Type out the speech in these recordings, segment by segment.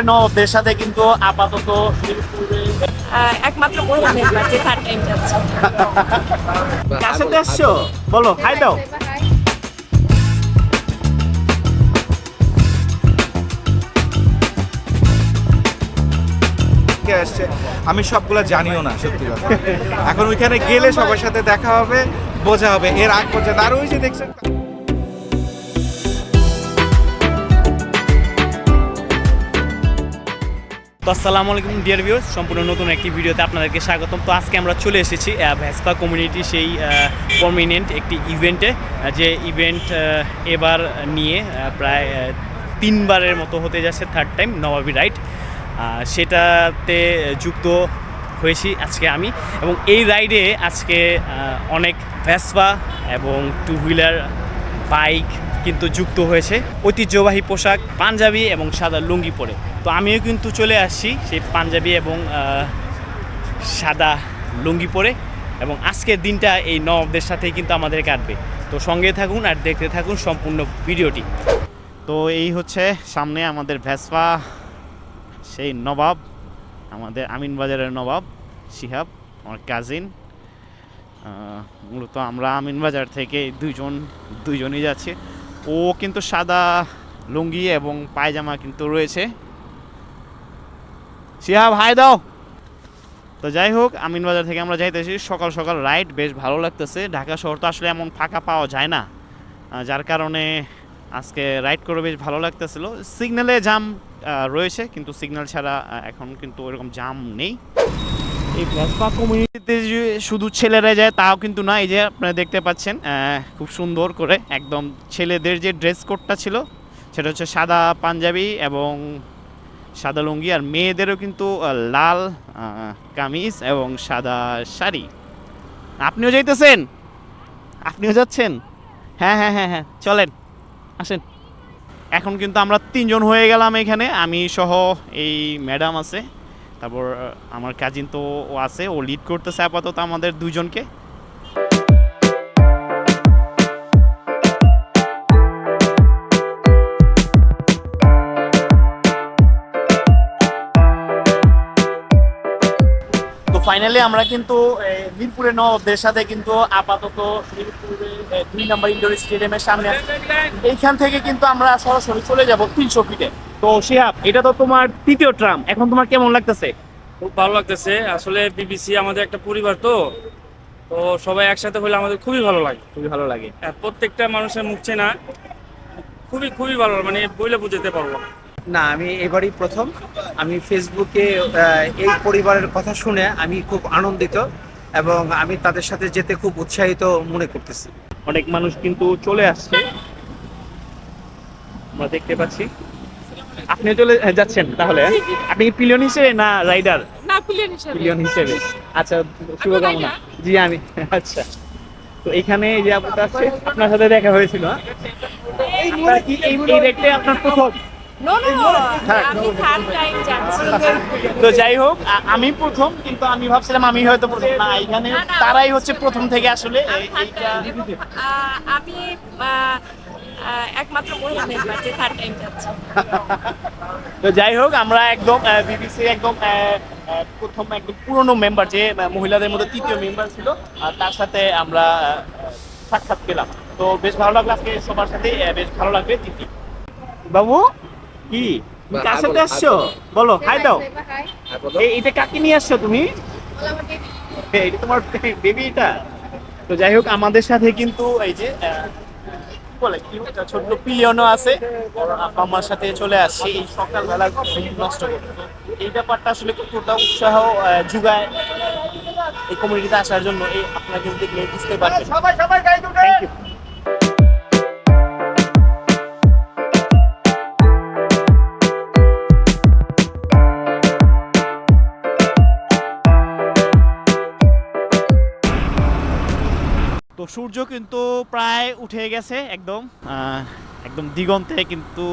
মিরপুরে নবদের সাথে কিন্তু আপাতত মিরপুরে একমাত্র মহিলা যে থার্ড টাইম যাচ্ছে কার সাথে আসছো বলো হাই দাও। আসছে? আমি সবগুলো জানিও না সত্যি কথা। এখন ওইখানে গেলে সবার সাথে দেখা হবে বোঝা হবে। এর আগ পর্যন্ত। আর ওই যে দেখছেন তো আসসালামু আলাইকুম ডিয়ার ভিউয়ার্স সম্পূর্ণ নতুন একটি ভিডিওতে আপনাদেরকে স্বাগতম। তো আজকে আমরা চলে এসেছি ভেসপা কমিউনিটি সেই প্রমিনেন্ট একটি ইভেন্টে যে ইভেন্ট এবার নিয়ে প্রায় তিনবারের মতো হতে যাচ্ছে থার্ড টাইম নবাবি রাইড সেটাতে যুক্ত হয়েছি আজকে আমি। এবং এই রাইডে আজকে অনেক ভেসপা এবং টু হুইলার বাইক কিন্তু যুক্ত হয়েছে। ঐতিহ্যবাহী পোশাক, পাঞ্জাবি এবং সাদা লুঙ্গি পরে। তো আমিও কিন্তু চলে আসছি সেই পাঞ্জাবি এবং সাদা লুঙ্গি পরে এবং আজকের দিনটা এই নবাবদের সাথেই কিন্তু আমাদের কাটবে। তো সঙ্গে থাকুন আর দেখতে থাকুন সম্পূর্ণ ভিডিওটি। তো এই হচ্ছে সামনে আমাদের ভেসপা, সেই নবাব, আমাদের আমিন বাজারের নবাব শিহাব, আমার কাজিন মূলত আমরা আমিন বাজার থেকে দুইজন, দুইজনই যাচ্ছি। ও কিন্তু সাদা লুঙ্গি এবং পায়জামা কিন্তু রয়েছে। শিহাব, হাই দাও। তো যাই হোক আমিন বাজার থেকে আমরা যাইতেছি। সকাল সকাল রাইড বেশ ভালো লাগতেছে। ঢাকা শহর তো আসলে এমন ফাঁকা পাওয়া যায় না। যার কারণে আজকে রাইড করে বেশ ভালো লাগতেছিল। সিগন্যালে জাম রয়েছে, কিন্তু সিগন্যাল ছাড়া এখন কিন্তু ওরকম জাম নেই। এই ভেসপা কমিউনিটিতে যে শুধু ছেলেরা যায়, তাও কিন্তু না। এই যে আপনারা দেখতে পাচ্ছেন খুব সুন্দর করে একদম ছেলেদের যে ড্রেস কোডটা ছিল, সেটা হচ্ছে সাদা পাঞ্জাবি এবং সাদা লুঙ্গি, আর মেয়েদেরও কিন্তু লাল কামিজ এবং সাদা শাড়ি। আপনিও যাইতেছেন? আপনিও যাচ্ছেন? হ্যাঁ হ্যাঁ হ্যাঁ হ্যাঁ চলেন, আসেন। এখন কিন্তু আমরা তিনজন হয়ে গেলাম এখানে। আমি সহ এই ম্যাডাম আছে। তারপর আমার কাজিন তো ও আছে ও লিড করতেছে আপাতত আমাদের দুজনকে। ফাইনালি আমরা কিন্তু মিরপুরে নবদের সাথে কিন্তু আপাতত মিরপুরে দুই নম্বর ইন্ডোর স্টেডিয়ামের সামনে আছি। এইখান থেকে কিন্তু আমরা সরাসরি চলে যাব তিনশো ফিটে তো শিহাব এটা তো তোমার তৃতীয় ট্রাম। এখন তোমার কেমন লাগতেছে? খুব ভালো লাগতেছে। আসলে বিবিসি আমাদের একটা পরিবার তো। তো সবাই একসাথে হলে আমাদের খুবই ভালো লাগে। খুবই ভালো লাগে। প্রত্যেকটা মানুষের মুখ চেনা। খুবই খুবই ভালো মানে বইলে বুঝতে পারব না। আমি এবারই প্রথম। আমি ফেসবুকে আহ, এই পরিবারের কথা শুনে আমি খুব আনন্দিত এবং আমি তাদের সাথে যেতে খুব উৎসাহিত মনে করতেছি। অনেক মানুষ কিন্তু চলে আসছে। আমরা দেখতে পাচ্ছি। আপনি চলে যাচ্ছেন তাহলে? আপনি কি পিলিয়ন হিসেবে না রাইডার? না প্লেন হিসেবে। পিলিয়ন হিসেবে। আচ্ছা শুভকামনা। জি আমি। আচ্ছা। তো এখানে এই যে আপনার আছে আপনার সাথে দেখা হয়েছিল হ্যাঁ? আপনার কি এই এই রেটে আপনার প্রথম? No no. আমি থার্ড টাইম যাচ্ছি। তো যাই হোক আমি প্রথম কিন্তু আমি ভাবছিলাম আমি হয়তো প্রথম। না এখানে তারাই হচ্ছে প্রথম থেকে আসলে আমি একমাত্র মহিলা মেম্বার যে থার্ড টাইম যাচ্ছি। তো যাই হোক আমরা একদম বিবিসি একদম প্রথম একদম পুরনো মেম্বার যে মহিলাদের মধ্যে তৃতীয় মেম্বার ছিল আর তার সাথে আমরা সাক্ষাৎ পেলাম। তো বেশ ভালো লাগল আজকে সবার সাথে বেশ ভালো লাগবে দিদি বাবু? কি? তুমি কার সাথে আসছো? বলো। হাই দাও। এই- এটা কাকে নিয়ে আসছো তুমি? এই, এটা তোমার বেবি এটা? তো যাই হোক আমাদের সাথে কিন্তু এই যে বলে কি ছোট্ট পিলিয়নও আছে। আব্বা আমার সাথে চলে আসছে। এই সকালবেলা নষ্ট করতে তো এই ব্যাপারটা আসলে কতটা উৎসাহ যোগায় এই কমিউনিটিতে আসার জন্য এই আপনারা কিন্তু দেখলে বুঝতে পারবেন। Thank you. সূর্য কিন্তু প্রায় উঠে গেছে একদম একদম দিগন্তে কিন্তু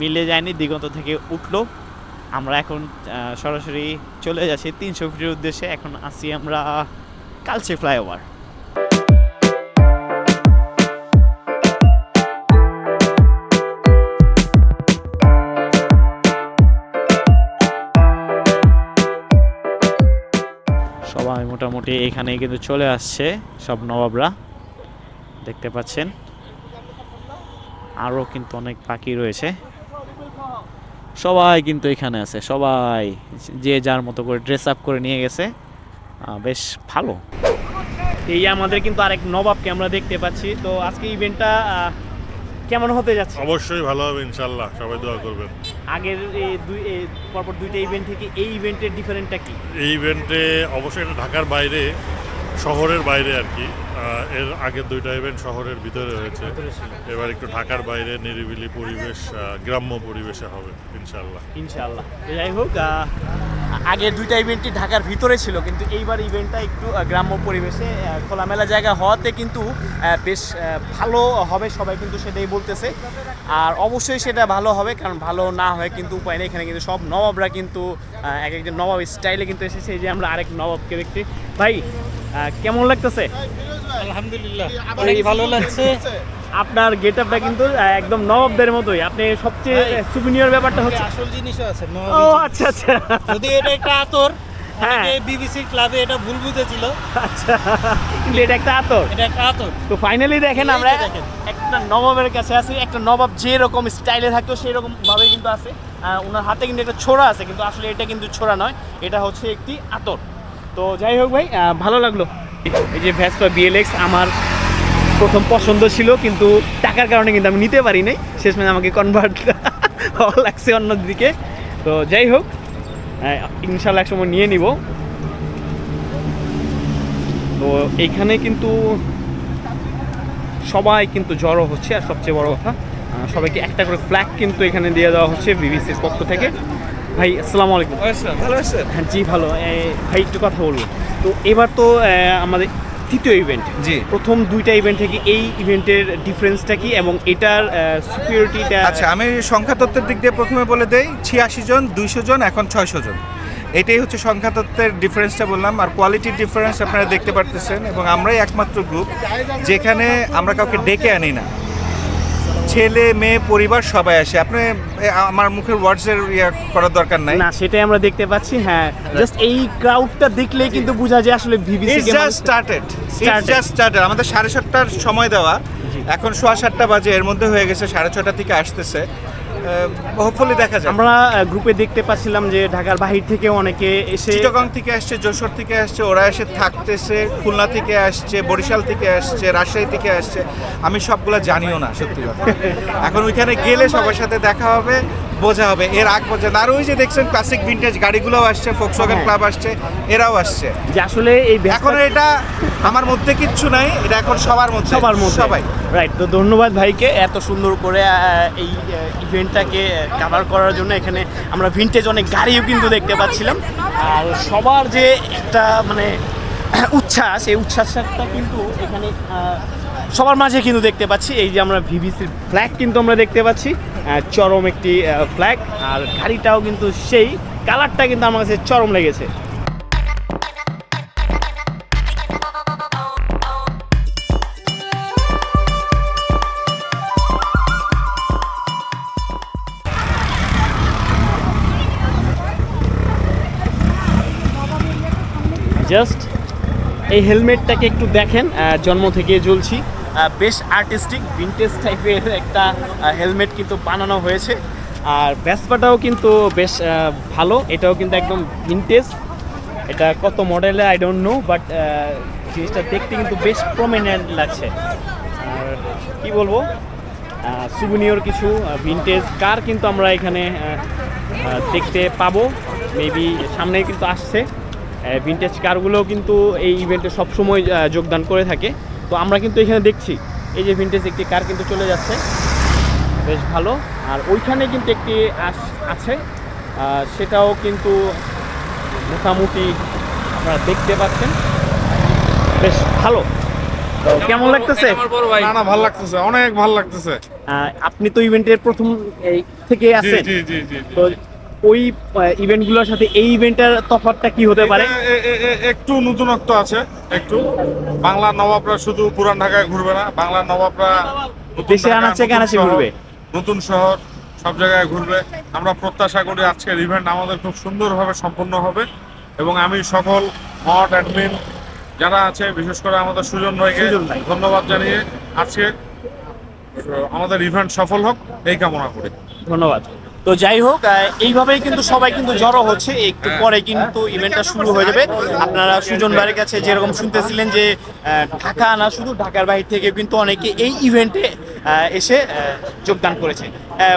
মিলে যায়নি, দিগন্ত থেকে উঠল। আমরা এখন সরাসরি চলে যাচ্ছি তিনশো ফিটের উদ্দেশ্যে। এখন আসি আমরা কালচে ফ্লাইওভার। মোটামুটি এখানে কিন্তু চলে আসছে সব নবাবরা। দেখতে পাচ্ছেন। আরও কিন্তু অনেক পাখি রয়েছে। সবাই কিন্তু এখানে আছে, সবাই যে যার মতো করে ড্রেস আপ করে নিয়ে গেছে। বেশ ভালো। এই আমাদের কিন্তু আরেক নবাবকে আমরা দেখতে পাচ্ছি। তো আজকে ইভেন্টটা কেমন হতে যাচ্ছে? অবশ্যই ভালো হবে ইনশাল্লাহ সবাই দোয়া করবেন। আগের এই দুই এই পরপর দুইটা ইভেন্ট থেকে এই ইভেন্টের ডিফারেন্টটা কি? এই ইভেন্টে অবশ্যই এটা ঢাকার বাইরে। শহরের বাইরে আর কি এর আগের দুইটা ইভেন্ট শহরের ভিতরে হয়েছে। এবার একটু ঢাকার বাইরে নিরিবিলি পরিবেশ গ্রাম্য পরিবেশে হবে ইনশাল্লাহ ইনশাল্লাহ যাই হোক আগের দুইটা ইভেন্টটি ঢাকার ভিতরে ছিল, কিন্তু এইবার ইভেন্টটা একটু গ্রাম্য পরিবেশে খোলামেলা জায়গা হওয়াতে কিন্তু বেশ ভালো হবে, সবাই কিন্তু সেটাই বলতেছে। আর অবশ্যই সেটা ভালো হবে, কারণ ভালো না হয় কিন্তু উপায় নেই। এখানে কিন্তু সব নবাবরা কিন্তু এক একজন নবাব স্টাইলে কিন্তু এসেছে। এই যে আমরা আরেক নবাবকে দেখছি। ভাই কেমন লাগতেছে? আলহামদুলিল্লাহ অনেক ভালো লাগছে। আপনার গেট আপটা কিন্তু একদম নবাবদের মতোই। আপনি সবচেয়ে সুবিনিয়র ব্যাপারটা হচ্ছে আসল জিনিসও আছে ও আচ্ছা আচ্ছা। যদি এটা একটা আতর হ্যাঁ। বিবিসি ক্লাবে এটা ভুল বুঝেছিল। আচ্ছা কিন্তু এটা একটা আতর। এটা একটা আতর। তো ফাইনালি দেখেন আমরা। একটা নবাবের কাছে আছি একটা নবাব যে রকম স্টাইলে থাকতো সেই রকম ভাবে কিন্তু আছে। ওনার হাতে কিন্তু একটা ছোড়া আছে কিন্তু আসলে এটা কিন্তু ছোড়া নয় এটা হচ্ছে একটি আতর। তো যাই হোক ভাই ভালো লাগল। এই যে ভ্যাসপা বিএলএক্স আমার প্রথম পছন্দ ছিল, কিন্তু টাকার কারণে কিন্তু আমি নিতে পারি নাই। শেষমেশ আমাকে কনভার্ট হওয়া লাগছে অন্যদিকে। তো যাই হোক ইনশাল্লাহ এক সময় নিয়ে নিব। তো এইখানে কিন্তু সবাই কিন্তু জড়ো হচ্ছে, আর সবচেয়ে বড় কথা সবাইকে একটা করে ফ্ল্যাগ কিন্তু এখানে দিয়ে দেওয়া হচ্ছে বিবিসির পক্ষ থেকে। ভাই আসসালামু আলাইকুম। ভালো আছেন? হ্যাঁ জি ভালো। ভাই একটু কথা বলব। তো এবার তো আমাদের তৃতীয় ইভেন্ট জি। প্রথম দুইটা ইভেন্ট থেকে এই ইভেন্টের ডিফারেন্সটা কি এবং এটার সিকিউরিটিটা আচ্ছা আমি সংখ্যা তত্ত্বের দিক দিয়ে প্রথমে বলে দেই ছিয়াশি জন দুইশো জন এখন ছয়শো জন। এটাই হচ্ছে সংখ্যা তত্ত্বের ডিফারেন্সটা বললাম। আর কোয়ালিটির ডিফারেন্স আপনারা দেখতে পারতেছেন এবং আমরাই একমাত্র গ্রুপ যেখানে আমরা কাউকে ডেকে আনি না। ছেলে মেয়ে পরিবার সবাই আসে। আপনি আমার মুখের ওয়ার্ডসের ইয়া করার দরকার নাই। না সেটাই আমরা দেখতে পাচ্ছি হ্যাঁ। জাস্ট এই ক্রাউডটা দেখলে কিন্তু বোঝা যায় আসলে VBC it's just started it's just started আমাদের সাড়ে সাতটার সময় দেওয়া। এখন সোয়া সাতটা বাজে এর মধ্যে হয়ে গেছে সাড়ে ছটা থেকে আসতেছে। হোপফুলি দেখা যায় আমরা গ্রুপে দেখতে পাচ্ছিলাম যে ঢাকার বাহির থেকে অনেকে এসে চিটগাং থেকে আসছে যশোর থেকে আসছে ওরা এসে থাকতেছে খুলনা থেকে আসছে বরিশাল থেকে আসছে রাজশাহী থেকে আসছে। আমি সবগুলা জানিও না সত্যি কথা। এখন ওইখানে গেলে সবার সাথে দেখা হবে বোঝা হবে। এর আগ পর্যন্ত আর ওই যে দেখছেন ক্লাসিক ভিন্টেজ গাড়িগুলোও আসছে ফোকসওয়াগন। ক্লাব আসছে এরাও আসছে। যে আসলে এই এখন এটা আমার মধ্যে কিচ্ছু নাই এটা এখন সবার মধ্যে। সবার মধ্যে। সবাই। রাইট তো ধন্যবাদ ভাইকে এত সুন্দর করে এই ইভেন্টটাকে কাভার করার জন্য। এখানে আমরা ভিন্টেজ অনেক গাড়িও কিন্তু দেখতে পাচ্ছিলাম। আর সবার যে একটা মানে উচ্ছ্বাস, এই উচ্ছ্বাসটা কিন্তু এখানে সবার মাঝে কিন্তু দেখতে পাচ্ছি। এই যে আমরা ভিভিসির ফ্ল্যাগ কিন্তু আমরা দেখতে পাচ্ছি। চরম একটি ফ্ল্যাগ আর গাড়িটাও কিন্তু সেই কালারটা কিন্তু আমার কাছে চরম লেগেছে। জাস্ট এই হেলমেটটাকে একটু দেখেন জন্ম থেকে জ্বলছি। বেশ আর্টিস্টিক ভিনটেজ টাইপের একটা হেলমেট কিন্তু বানানো হয়েছে। আর ভ্যাসপাটাও কিন্তু বেশ ভালো। এটাও কিন্তু একদম ভিনটেজ এটা কত মডেলে আই ডোন্ট নো বাট জিনিসটা দেখতে কিন্তু বেশ প্রমিনেন্ট লাগছে। আর কি বলব? সুবিনিয়র কিছু ভিনটেজ কার কিন্তু আমরা এখানে দেখতে পাবো। মেবি সামনে কিন্তু আসছে। ভিনটেজ কারগুলোও কিন্তু এই ইভেন্টে সবসময় যোগদান করে থাকে। তো আমরা কিন্তু এখানে দেখছি এই যে ভিনটেজ একটি কার কিন্তু চলে যাচ্ছে। বেশ ভালো। আর ওইখানে কিন্তু একটি আছে। সেটাও কিন্তু মোটামুটি আপনারা দেখতে পাচ্ছেন। বেশ ভালো। কেমন লাগতেছে? না না ভালো লাগতেছে। অনেক ভালো লাগতেছে। আহ, আপনি তো ইভেন্টের প্রথম এই থেকে আছেন। জি জি জি। তো ওই ইভেন্টগুলোর সাথে এই ইভেন্টের তফাৎটা কি হতে পারে? একটু নতুনত্ব আছে একটু। বাংলা নবাবরা শুধু পুরান ঢাকায় ঘুরবে না বাংলা নবাবরা দেশে ঢাকা, আনাচে নতুন ঘুরবে। নতুন শহর সব জায়গায় ঘুরবে। আমরা প্রত্যাশা করি আজকের ইভেন্ট আমাদের খুব সুন্দরভাবে সম্পন্ন হবে এবং আমি সকল মঠ অ্যাডমিন যারা আছে বিশেষ করে আমাদের সুজন ভাইকে ধন্যবাদ জানিয়ে আজকে আমাদের ইভেন্ট সফল হোক এই কামনা করি। ধন্যবাদ। তো যাই হোক এইভাবেই কিন্তু সবাই কিন্তু জড়ো হচ্ছে। একটু পরে কিন্তু ইভেন্টটা শুরু হয়ে যাবে। আপনারা সুজন ভাইয়ের কাছে যেরকম শুনতেছিলেন যে আহ, ঢাকা না শুধু ঢাকার বাহির থেকে কিন্তু অনেকে এই ইভেন্টে এসে যোগদান করেছে।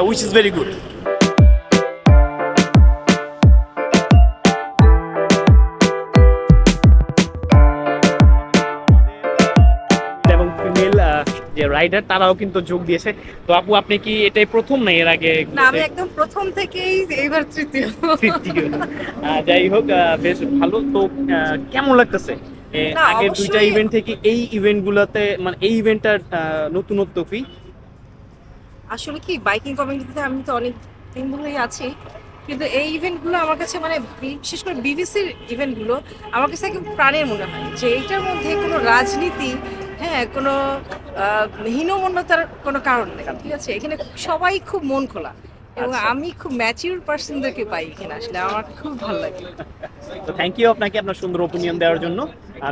Which is very good rider তারাও কিন্তু যোগ দিয়েছে। তো আপু আপনি কি এটাই প্রথম না এর আগে না আমি একদম প্রথম থেকেই এইবার তৃতীয়। তৃতীয়। যাই হোক বেশ ভালো। তো কেমন লাগতেছে? আগের দুইটা ইভেন্ট থেকে এই ইভেন্ট গুলাতে মানে এই ইভেন্টটার নতুনত্ব কি? আসলে কি বাইকিং কমিউনিটিতে আমি তো অনেক দিন ধরেই আছি কিন্তু এই ইভেন্টগুলো আমার কাছে মানে বিশেষ করে বিবিসির ইভেন্টগুলো আমার কাছে একদম প্রাণের মনে হয় যে এইটার মধ্যে কোনো রাজনীতি হ্যাঁ কোনো হীনমন্যতার কোনো কারণ নেই ঠিক আছে? এখানে সবাই খুব মন খোলা এবং আচ্ছা। আমি খুব ম্যাচিউর পার্সনদেরকে পাই এখানে আসলে আমার খুব ভালো লাগে। তো থ্যাংক ইউ আপনাকে আপনার সুন্দর ওপিনিয়ন দেওয়ার জন্য।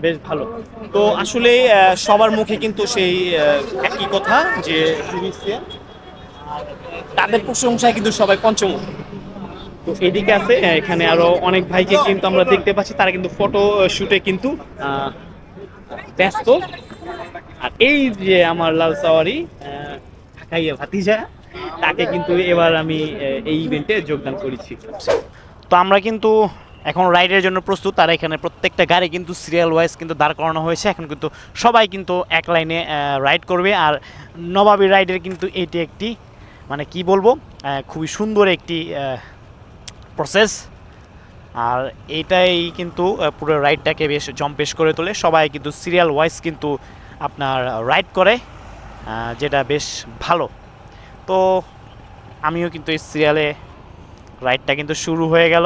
বেশ ভালো। তো আসলে সবার মুখে কিন্তু সেই একই কথা যে তাদের প্রশংসায় কিন্তু সবাই পঞ্চমুখ। তো এদিকে আছে এখানে আরও অনেক ভাইকে কিন্তু আমরা দেখতে পাচ্ছি তারা কিন্তু ফটো শুটে কিন্তু ব্যস্ত। আর এই যে আমার লাল সাওয়ারি ঢাকাইয়া ভাতিজা, তাকে কিন্তু এবার আমি এই ইভেন্টে যোগদান করেছি। তো আমরা কিন্তু এখন রাইডের জন্য প্রস্তুত। আর এখানে প্রত্যেকটা গাড়ি কিন্তু সিরিয়াল ওয়াইজ কিন্তু দাঁড় করানো হয়েছে। এখন কিন্তু সবাই কিন্তু এক লাইনে রাইড করবে। আর নবাবী রাইডের কিন্তু এটি একটি মানে কি বলব খুবই সুন্দর একটি প্রসেস আর এটাই কিন্তু পুরো রাইডটাকে বেশ জম্পেশ করে তোলে। সবাই কিন্তু সিরিয়াল ওয়াইজ কিন্তু আপনার রাইড করে যেটা বেশ ভালো। তো আমিও কিন্তু এই সিরিয়ালে রাইডটা কিন্তু শুরু হয়ে গেল।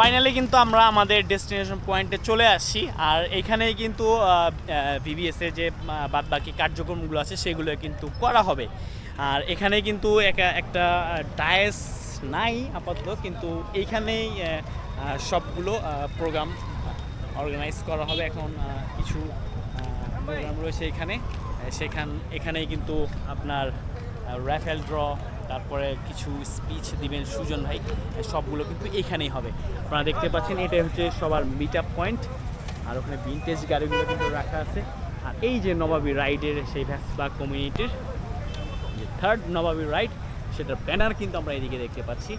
ফাইনালি কিন্তু আমরা আমাদের ডেস্টিনেশন পয়েন্টে চলে আসছি। আর এখানেই কিন্তু ভিভিএস এর যে বাদ বাকি কার্যক্রমগুলো আছে, সেগুলো কিন্তু করা হবে। আর এখানে কিন্তু একা- একটা ডায়েস নাই আপাতত, কিন্তু এইখানেই সবগুলো প্রোগ্রাম অর্গানাইজ করা হবে। এখন কিছু প্রোগ্রাম রয়েছে এখানে। সেখান, এখানেই কিন্তু আপনার র্যাফেল ড্র তারপরে কিছু স্পিচ দিবেন সুজন ভাই, সবগুলো কিন্তু এখানেই হবে। আপনারা দেখতে পাচ্ছেন, এটাই হচ্ছে সবার মিট আপ পয়েন্ট আর ওখানে ভিনটেজ গাড়িগুলো কিন্তু রাখা আছে। আর এই যে নবাবী রাইডের সেই ভ্যাসবা কমিউনিটির যে থার্ড নবাবী রাইড সেটার ব্যানার কিন্তু আমরা এদিকে দেখতে পাচ্ছি।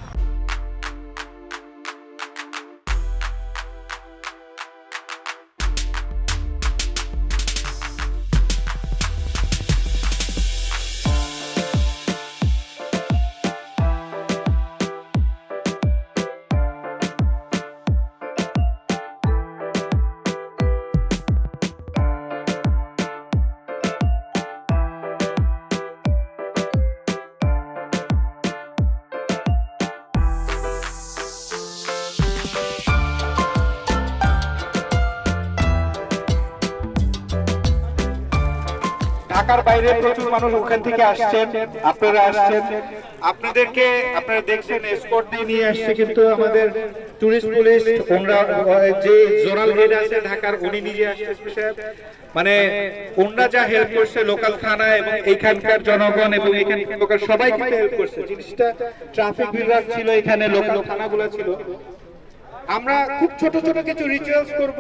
বাইরে প্রচুর মানুষ ওখান থেকে আসছেন আপনারা আসছেন। আপনাদেরকে আপনারা দেখছেন এসকর্ট দিয়ে নিয়ে আসছে কিন্তু আমাদের টুরিস্ট পুলিশ ওনরা যে জোনাল হেড আছে ঢাকার উনি নিজে আসছে স্পেশাল মানে ওনরা যা হেল্প করছে লোকাল থানা এবং এইখানকার জনগণ এবং এখানকার সবাই কিন্তু হেল্প করছে। জিনিসটা ট্রাফিক বিভাগ ছিল এখানে লোকাল থানাগুলো ছিল। আমরা খুব ছোট ছোট কিছু রিচুয়ালস করব।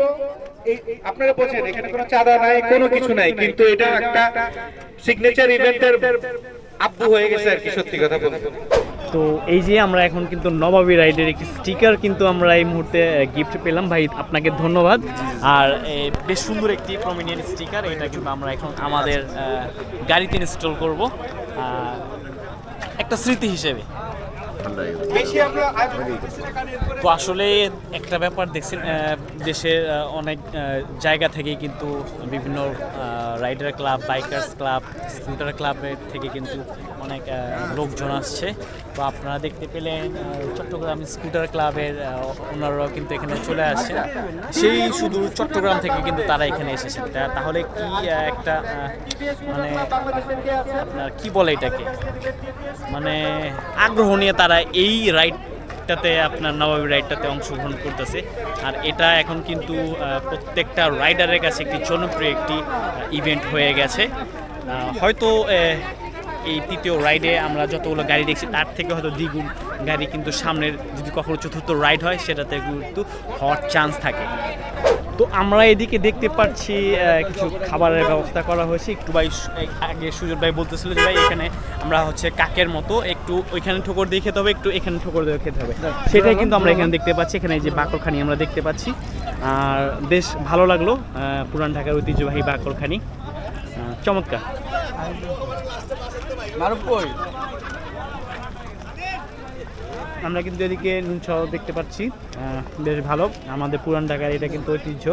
আপনারা বোঝেন, এখানে কোনো চাঁদা নাই, কোনো কিছু নাই, কিন্তু এটা একটা সিগনেচার ইভেন্টের আব্বু হয়ে গেছে আর কি, সত্যি কথা বলতে। তো এই যে আমরা এখন কিন্তু নবাবী রাইডের একটি স্টিকার কিন্তু আমরা এই মুহূর্তে গিফট পেলাম। ভাই, আপনাকে ধন্যবাদ। আর বেশ সুন্দর একটি প্রমিনিয়েন্ট স্টিকার এটা কিন্তু আমরা এখন আমাদের গাড়িতে ইনস্টল করব। একটা স্মৃতি হিসেবে। তো আসলে একটা ব্যাপার দেখছি দেশের অনেক জায়গা থেকে কিন্তু বিভিন্ন rider club bikers club scooter ক্লাবের থেকে কিন্তু অনেক লোকজন আসছে। তো আপনারা দেখতে পেলেন চট্টগ্রাম স্কুটার ক্লাবের ওনারাও কিন্তু এখানে চলে আসছেন। সেই শুধু চট্টগ্রাম থেকে কিন্তু তারা এখানে এসেছেন। তা- তাহলে কি একটা মানে আপনার কি বলে এটাকে? মানে আগ্রহ নিয়ে তারা এই রাইডটাতে, আপনার নবাবী রাইডটাতে অংশগ্রহণ করতেছে। আর এটা এখন কিন্তু প্রত্যেকটা রাইডারের কাছে একটি জনপ্রিয় একটি ইভেন্ট হয়ে গেছে। হয়তো এই তৃতীয় রাইডে আমরা যতগুলো গাড়ি দেখছি তার থেকে হয়তো দ্বিগুণ গাড়ি কিন্তু সামনের যদি কখনো চতুর্থ রাইড হয় সেটাতে কিন্তু হওয়ার চান্স থাকে। তো আমরা এদিকে দেখতে পাচ্ছি কিছু খাবারের ব্যবস্থা করা হয়েছে। একটু ভাই আগে সুজন ভাই বলতেছিল যে ভাই এখানে আমরা হচ্ছে কাকের মতো একটু ওইখানে ঠোকর দিয়ে খেতে হবে একটু এখানে ঠোকর দিয়ে খেতে হবে। সেটাই কিন্তু আমরা এখানে দেখতে পাচ্ছি। এখানে এই যে বাকরখানি আমরা দেখতে পাচ্ছি। আর বেশ ভালো লাগল পুরান ঢাকার ঐতিহ্যবাহী বাকরখানি চমৎকার। আমরা কিন্তু এদিকে নুন চাও দেখতে পাচ্ছি। বেশ ভালো। আমাদের পুরান ঢাকার এটা কিন্তু ঐতিহ্য।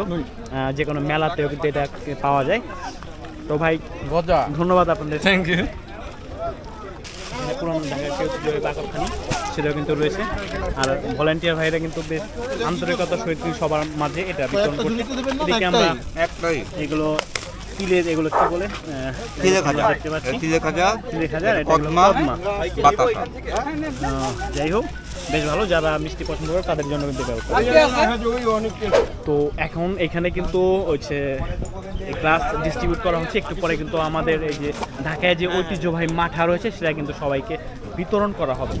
যে কোনো মেলাতেও কিন্তু এটা পাওয়া যায়। তো ভাই ধন্যবাদ আপনাদের। থ্যাংক ইউ পুরান ঢাকার বাকরখানি সেটাও কিন্তু রয়েছে। আর ভলেন্টিয়ার ভাইরা কিন্তু বেশ আন্তরিকতার সহিত সবার মাঝে এটা বিতরণ করছে। এদিকে আমরা এগুলো তিলের এগুলো কি বলে? তিলে খাজা। তিলে খাজা তিলে খাজা কদমা বাতাসা। যাই হোক বেশ ভালো যারা মিষ্টি পছন্দ করে তাদের জন্য কিন্তু ব্যবস্থা। তো এখন এখানে কিন্তু হচ্ছে ক্লাস ডিস্ট্রিবিউট করা হচ্ছে। একটু পরে কিন্তু আমাদের এই যে ঢাকায় যে ঐতিহ্যবাহী মাঠা রয়েছে সেটা কিন্তু সবাইকে বিতরণ করা হবে।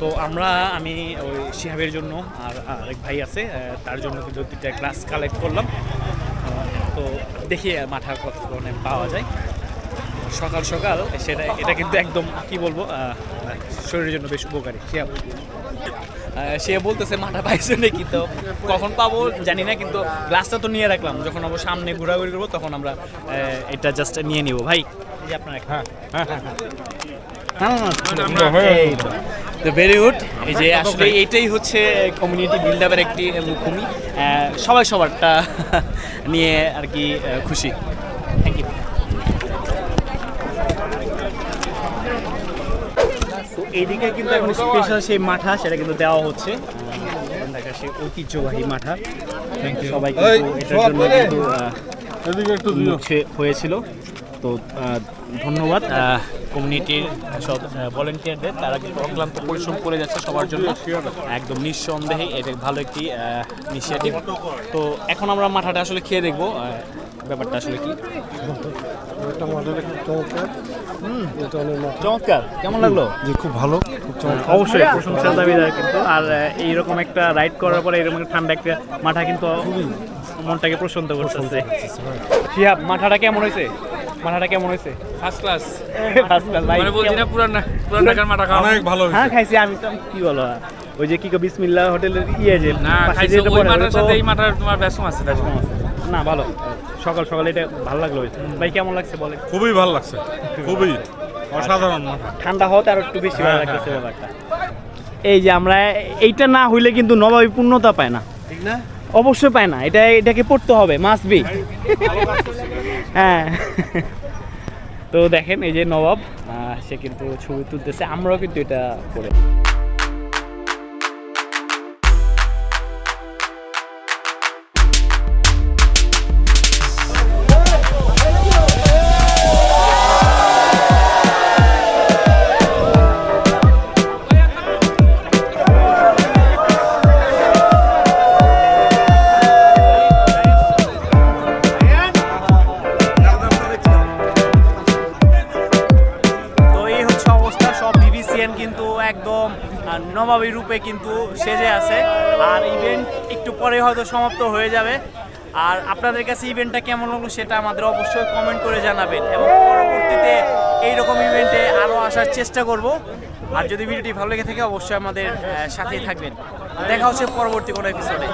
তো আমরা আমি ওই শিহাবের জন্য আর আরেক ভাই আছে তার জন্য কিন্তু দুইটা ক্লাস কালেক্ট করলাম। তো দেখি মাঠা কত ধরনের মানে পাওয়া যায়। সকাল সকাল সেটা এটা কিন্তু একদম কি বলব শরীরের জন্য বেশ উপকারী। সে সে বলতেছে মাথা পাইছে নাকি তো কখন পাবো জানি না কিন্তু গ্লাসটা তো নিয়ে রাখলাম। যখন আমরা সামনে ঘোরাঘুরি করব তখন আমরা এটা জাস্ট নিয়ে নিব। ভাই এই হ্যাঁ হ্যাঁ হ্যাঁ। তো ভেরি গুড এই যে আসলে এইটাই হচ্ছে কমিউনিটি বিল্ড আপের একটি মুখভূমি আহ, সবাই সবারটা নিয়ে আর কি খুশি। থ্যাংক ইউ এইদিকে কিন্তু এখন স্পেশাল সেই মাঠা সেটা কিন্তু দেওয়া হচ্ছে। ঢাকার সেই ঐতিহ্যবাহী মাঠা। সবাই কিন্তু এটার জন্য কিন্তু হয়েছিল। তো ধন্যবাদ। কমিউনিটির সব ভলেন্টিয়ারদের তারা কিন্তু অক্লান্ত পরিশ্রম করে যাচ্ছে সবার জন্য। একদম নিঃসন্দেহে এটা ভালো একটি ইনিশিয়েটিভ তো এখন আমরা মাথাটা আসলে খেয়ে দেখব ব্যাপারটা আসলে কি। চমৎকার। কেমন লাগল? যে খুব ভালো। খুব চমৎকার। অবশ্যই। প্রশংসার দাবিদার কিন্তু। আর এইরকম একটা রাইড করার পরে এরকম একটা ঠান্ডা একটা মাঠা কিন্তু মনটাকে প্রশান্ত করতেছে। শিহাব মাঠাটা কেমন হয়েছে? মাঠাটা কেমন হয়েছে? ফার্স্ট ক্লাস First class, ভাই, মানে বলছি না পুরান পুরান ঢাকার মাঠা খাওয়া অনেক ভালো হ্যাঁ খাইছি আমি তো কি বলো? ওই যে কি কো বিসমিল্লাহ হোটেলের ইয়ে যে না খাইছো ওই মাঠার সাথে এই মাঠার তোমার বেসম আছে না ভালো। সকাল সকাল এটা ভালো লাগল। ভাই কেমন লাগছে বলে খুবই ভালো লাগছে। খুবই অসাধারণ ঠান্ডা হতে আর একটু বেশি ভালো লাগতেছে ব্যাপারটা। এই যে আমরা এইটা না হইলে কিন্তু নবাবী পূর্ণতা পায় না। ঠিক না? অবশ্যই পায় না, এটা এটাকে পড়তে হবে মাস্ট বি হ্যাঁ। তো দেখেন, এই যে নবাব সে কিন্তু ছবি তুলতেছে, আমরাও কিন্তু এটা করে রূপে কিন্তু সেজে আছে। আর ইভেন্ট একটু পরে হয়তো সমাপ্ত হয়ে যাবে। আর আপনাদের কাছে ইভেন্টটা কেমন লাগল সেটা আমাদের অবশ্যই কমেন্ট করে জানাবেন। এবং পরবর্তীতে এইরকম ইভেন্টে আরও আসার চেষ্টা করব। আর যদি ভিডিওটি ভালো লেগে থাকে, অবশ্যই আমাদের সাথেই থাকবেন। দেখা হচ্ছে পরবর্তী কোনো এপিসোডে